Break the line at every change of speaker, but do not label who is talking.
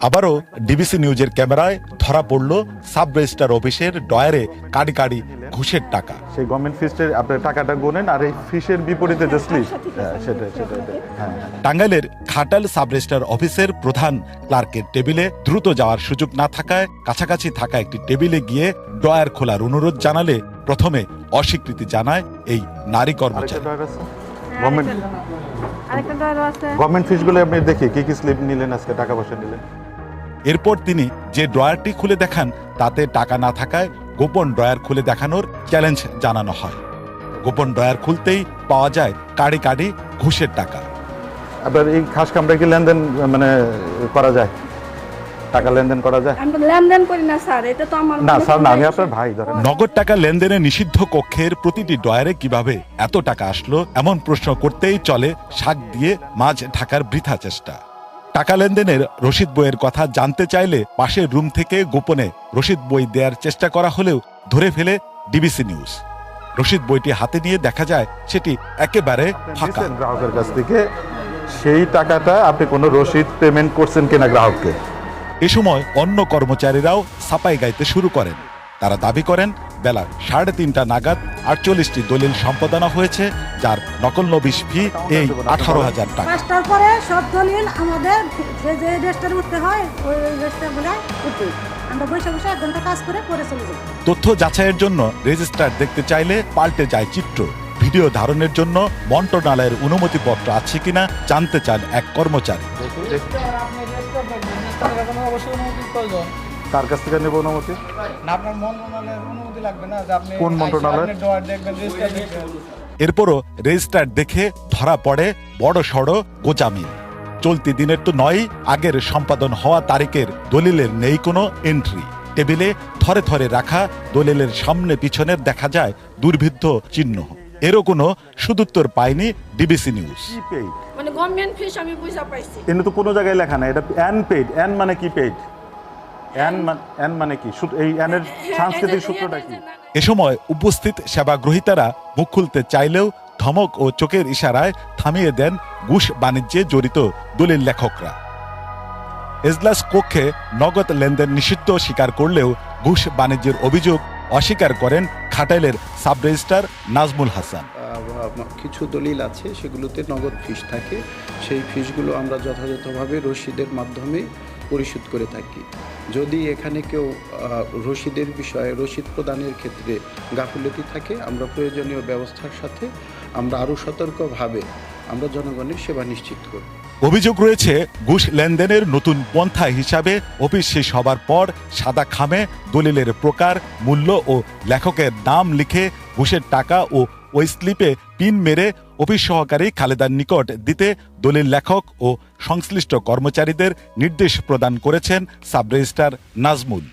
আবারও ডিবিসি নিউজের ক্যামেরায় ধরা পড়ল সাব রেজিস্ট্রার অফিসের ডয়ারে কাড়ি কাড়ি ঘুষের টাকা।
সেই গভর্নমেন্ট ফিসের আপনার টাকাটা গোনেন আর এই ফিসের বিপরীতে যে স্লিপ সেটাই সেটাই হ্যাঁ হ্যাঁ।
টাঙ্গাইলের ঘাটাল সাব রেজিস্ট্রার অফিসের প্রধান ক্লার্কের টেবিলে দ্রুত যাওয়ার সুযোগ না থাকায় কাছাকাছি থাকা একটি টেবিলে গিয়ে ড্রয়ার খোলার অনুরোধ জানালে প্রথমে অস্বীকৃতি জানায় এই নারী কর্মচারী।
গভর্নমেন্ট
আরেকটা ড্রয়ারও আছে।
গভর্নমেন্ট ফিসগুলো আপনি দেখি কি কি স্লিপ নিলেন আজকে টাকা পয়সা নিলেন?
এরপর তিনি যে ড্রয়ারটি খুলে দেখান তাতে টাকা না থাকায় গোপন ড্রয়ার খুলে দেখানোর চ্যালেঞ্জ জানানো হয়। গোপন ড্রয়ার খুলতেই পাওয়া যায় কাড়ি কাড়ি ঘুষের টাকা।
আপনার এই খাস কামরা কি লেনদেন মানে করা যায়? টাকা লেনদেন করা যায়?
আমি লেনদেন করি না স্যার এটা তো আমার
না স্যার না আমি আপনার ভাই ধরেন।
নগদ টাকা লেনদেনে নিষিদ্ধ কক্ষের প্রতিটি ডয়ারে কীভাবে এত টাকা আসলো এমন প্রশ্ন করতেই চলে শাক দিয়ে মাছ ঢাকার বৃথা চেষ্টা। টাকা লেনদেনের রসিদ বইয়ের কথা জানতে চাইলে পাশের রুম থেকে গোপনে রসিদ বই দেওয়ার চেষ্টা করা হলেও ধরে ফেলে ডিবিসি নিউজ। রসিদ বইটি হাতে নিয়ে দেখা যায় সেটি একেবারে ফাঁকা।
গ্রাহকের কাছ থেকে সেই টাকাটা আপনি কোনো রসিদ পেমেন্ট করছেন কিনা গ্রাহককে?
এ সময় অন্য কর্মচারীরাও সাপাই গাইতে শুরু করেন। তারা দাবি করেন বেলা সাড়ে তিনটা নাগাদ আটচল্লিশটি দলিল সম্পাদনা হয়েছে যার নকল নবিশ ফি এই আঠারো হাজার টাকা।
পাঁচটার পরে সব দলিল আমাদের যে যে রেস্টারে উঠতে হয় ওই রেস্টার বলে আমরা বসে বসে এক ঘণ্টা কাজ করে পরে চলে যাই।
তথ্য যাচাইয়ের জন্য রেজিস্ট্রার দেখতে চাইলে পাল্টে যায় চিত্র। ভিডিও ধারণের জন্য মন্ত্রণালয়ের অনুমতিপত্র আছে কিনা জানতে চান এক কর্মচারী।
রেজিস্টার
কার কাছ থেকে নেব অনুমতি?
না আপনার মন্ত্রণালয়ের অনুমতি লাগবে না যে আপনি
কোন মন্ত্রণালয়?
দেখবেন রেজিস্টার
এরপরও রেজিস্ট্রার দেখে ধরা পড়ে বড় সড় গোচামি চলতি দিনের তো নয় আগের সম্পাদন হওয়া তারিখের দলিলের নেই কোনো এন্ট্রি টেবিলে থরে থরে রাখা দলিলের সামনে পিছনের দেখা যায় দুর্ভিদ্ধ চিহ্ন। এরও কোনো সুদুত্তর পায়নি ডিবিসি নিউজ
মানে গভর্নমেন্ট ফিস আমি বুঝা পাইছি।
কিন্তু তো কোনো জায়গায় লেখা নাই এটা এন পেইড এন মানে কি পেইড এন মানে মানে কি? এই এনের সাংস্কৃতিক সূত্রটা কি?
এ সময় উপস্থিত সেবাগ্রহীতারা মুখ খুলতে চাইলেও ধমক ও চোখের ইশারায় থামিয়ে দেন ঘুষ বাণিজ্যে জড়িত দলিল লেখকরা। এজলাস কক্ষে নগদ লেনদেন নিষিদ্ধ স্বীকার করলেও ঘুষ বাণিজ্যের অভিযোগ অস্বীকার করেন খাটাইলের সাব রেজিস্ট্রার নাজমুল হাসান।
কিছু দলিল আছে সেগুলোতে নগদ ফিস থাকে। সেই ফিসগুলো আমরা যথাযথভাবে রসিদের মাধ্যমে পরিশোধ করে থাকি। যদি এখানে কেউ রসিদের বিষয়ে রসিদ প্রদানের ক্ষেত্রে গাফিলতি থাকে, আমরা প্রয়োজনীয় ব্যবস্থার সাথে আমরা আরও সতর্কভাবে আমরা জনগণের সেবা নিশ্চিত করি
অভিযোগ রয়েছে, ঘুষ লেনদেনের নতুন পন্থা হিসাবে অফিস শেষ হবার পর সাদা খামে দলিলের প্রকার, মূল্য ও লেখকের নাম লিখে ঘুষের টাকা ও ওই স্লিপে পিন মেরে অফিস সহকারী খালেদার নিকট দিতে দলিল লেখক ও সংশ্লিষ্ট কর্মচারীদের নির্দেশ প্রদান করেছেন সাব রেজিস্ট্রার নাজমুল।